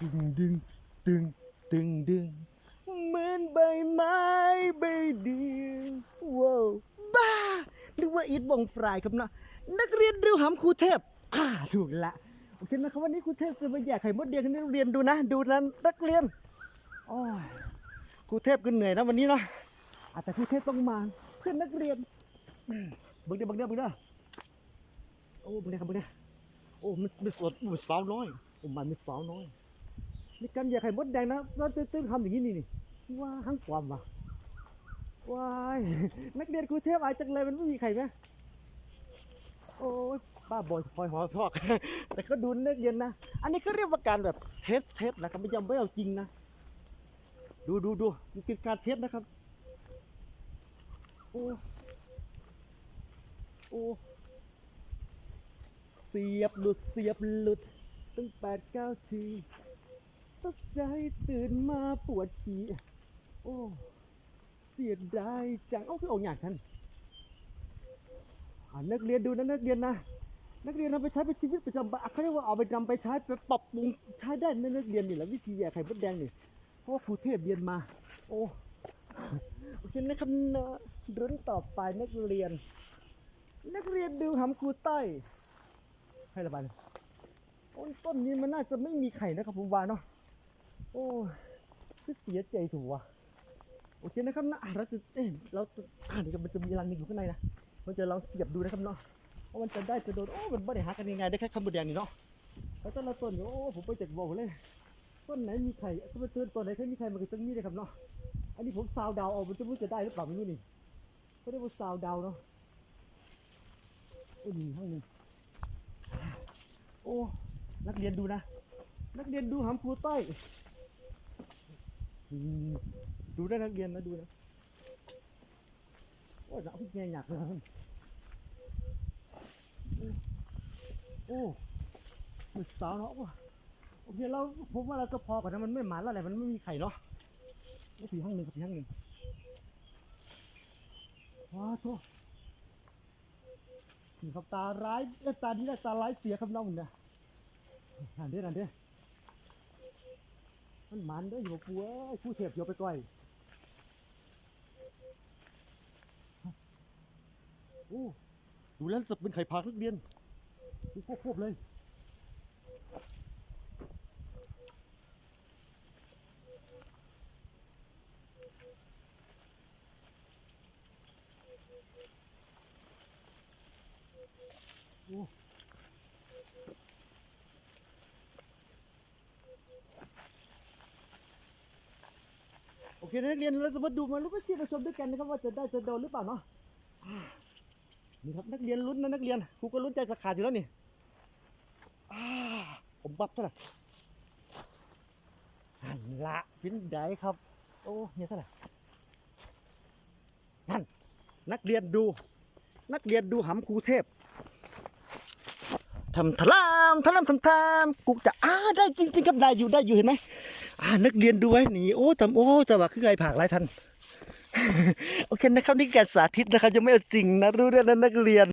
ดึงดึงดึงดึงดึงเหมือนใบไม้ใบเดียวว้าวบ้านึกว่าอีทวงฟรายครับเนาะนักเรียนริวหำครูเทพอ่าถูกละโอเคนะครับวันนี้ครูเทพจะมาแยกไข่มดแดงให้นักเรียนดูนะ ดูนะนักเรียนโอ้ยครูเทพก็เหนื่อยนะวันนี้เนาะอาจจะครูเทพต้องมาเพื่อนนักเรียนเบิ่งเด้อเบิ่งเด้อเบิ่งเด้อโอ้เบิ่งเด้อครับเบิ่งเด้อโอ้มันมันสดมันสาวน้อยโอ้มันมันสาวน้อย นี่การเหยียบไข่มดแดงนะเราตื้นๆทำอย่างนี้นี่นี่ว้าทั้งความว่ะว้ายนักเรียนครูเทพอายจังเลยมันไม่มีไข่ไหมโอ้ยบ้าบอยพลอยหอทอก แต่ก็ดูนักเรียนนะ อันนี้ก็เรียกว่าการแบบเทสเทสนะครับไม่ยอมไม่เอาจริงนะ ดูดูดูมันคือการเทสนะครับ โอ้โอ้เสียบหลุดเสียบหลุดตั้งแปดเก้าที ใจตื่นมาปวดฉี่โอ้เสียดายจังเอ้าคือเอาอย่างท่านนักเรียนดูนะนักเรียนนะ นักเรียนนำไปใช้เป็นชีวิตประจำวันเขาเรียกว่าเอาไปนำไปใช้ไปปรับปรุงใช้ได้นะนักเรียนนี่แหละวิธีแยกไข่มดแดงนี่เพราะว่าครูเทพเรียนมา โอ้โอเคนะครับนะรุ่นต่อไปนักเรียน นักเรียนดูหำครูต้ยให้ระบายเลยต้นต้นนี้มันน่าจะไม่มีไข่นะครับผมว่าเนาะ โอ้ยคือเสียใจถูกว่ะโอเคนะครับนะเราจะเอ๊ะเราอ่านกันมันจะมีรังนึงอยู่ข้างในนะเราจะลองเสียบดูนะครับเนาะว่ามันจะได้จะโดนโอ้มันไม่ได้หากันยังไงได้แค่คำบดแดงนี่เนาะแล้วต้นละต้นโอ้ผมไปจากบ่อเลยต้นไหนมีไข่ก็ไปเตือนต้นไหนเคยมีไข่มันก็ต้องมีเลยครับเนาะอันนี้ผมซาวดาวเอามันจะรู้จะได้หรือเปล่าไม่รู้นี่เขาเรียกว่าซาวดาวเนาะโอ้ยนี่ข้างนึงโอ้นักเรียนดูนะ นักเรียนดูหำครูต้อย ดูได้นักเรียนนะดูนะโอ้ยหนักพี่แกหนักเลยโอ้มันสาวเนาะว่ะโอเคเราผมว่าเราก็พอก่อนนะมันไม่หมาแล้วแหละมันไม่มีไข่เนาะก็ผีห้างหนึ่งกับผีห้างหนึ่งว้าโธ่นี่ครับตาร้ายตาดีและตาร้ายเสียครับน้องเนี่ยนั่นเด้อนั่นเด้อ มันมันเด้ออยู่ปัวผู้เทพโยไปก่อยโอ้ดูแล้วสักเป็นไข่พากนักเรียนดูควบๆเลยโอ้ โอเคนักเรียนเราจะมาดูมาลุ้นไปชี้มาชมด้วยกันนะครับว่าจะได้จะโดนหรือเปล่าเนาะนี่ครับนักเรียนลุ้นนะนักเรียนครูก็ลุ้นใจสะขาดอยู่แล้วนี่อ่าผมบับเท่าไหร่หันละพินได้ครับ โอ้เนี่ยเท่าไหร่นั่นนักเรียนดู นักเรียนดูหำครูเทพทำทะลามทะลามทำทามกูจะอ้าได้จริงๆครับได้อยู่ได้อยู่เห็นไหม อ่านักเรียนดูไว้หนีโอ้ทำโอ้แต่ว่าคือไงผากหลายทัน โอเคนะครับนี่การสาธิตนะครับยังไม่เอาจริงนะรู้เรื่องนะนักเรียน